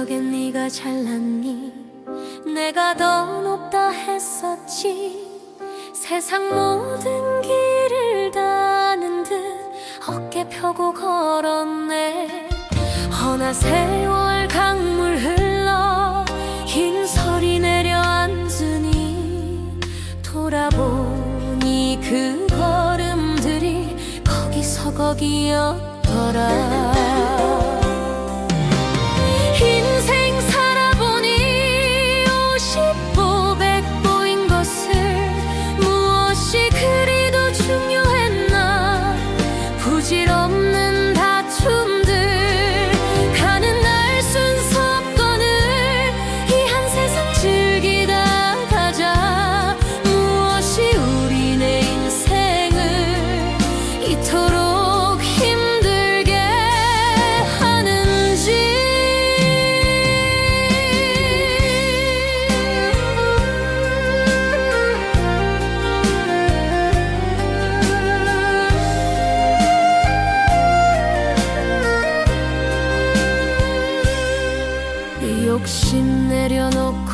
적엔 네가 잘났니? 내가 더 높다 했었지. 세상 모든 길을 다는 듯 어깨 펴고 걸었네. 허나 세월 강물 흘러 흰 설이 내려앉으니 돌아보니 그 걸음들이 거기서 거기였더라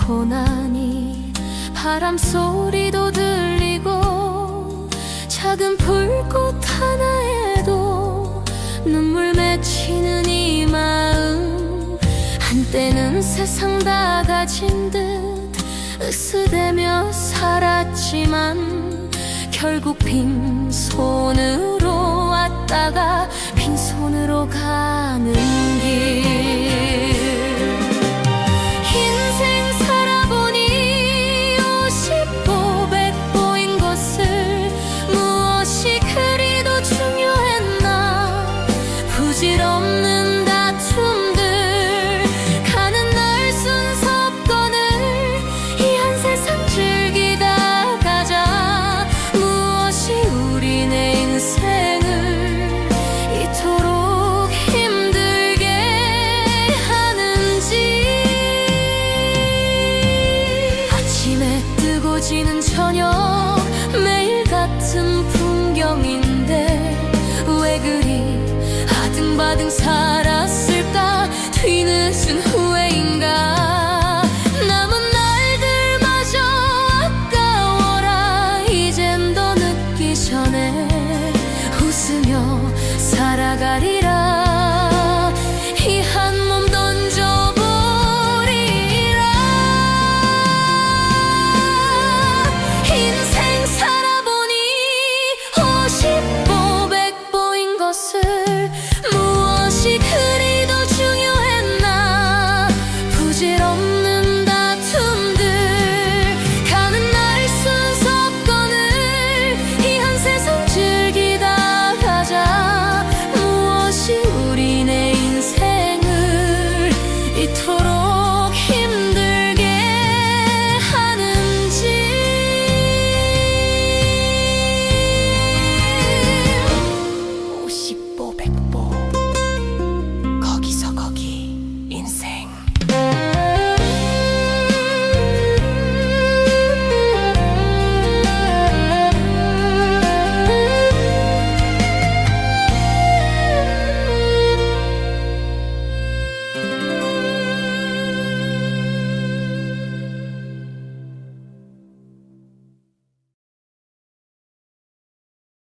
고 나니 바람 소리도 들리고 작은 불꽃 하나에도 눈물 맺히는 이 마음. 한때는 세상 다 가진 듯 으스대며 살았지만 결국 빈손으로 왔다가 빈손 지는 저녁 매일 같은 살았을까? 뒤늦은 후회인가? 남은 날들마저 아까워라. 이젠 더 늦기 전에 웃으며 살아가리라.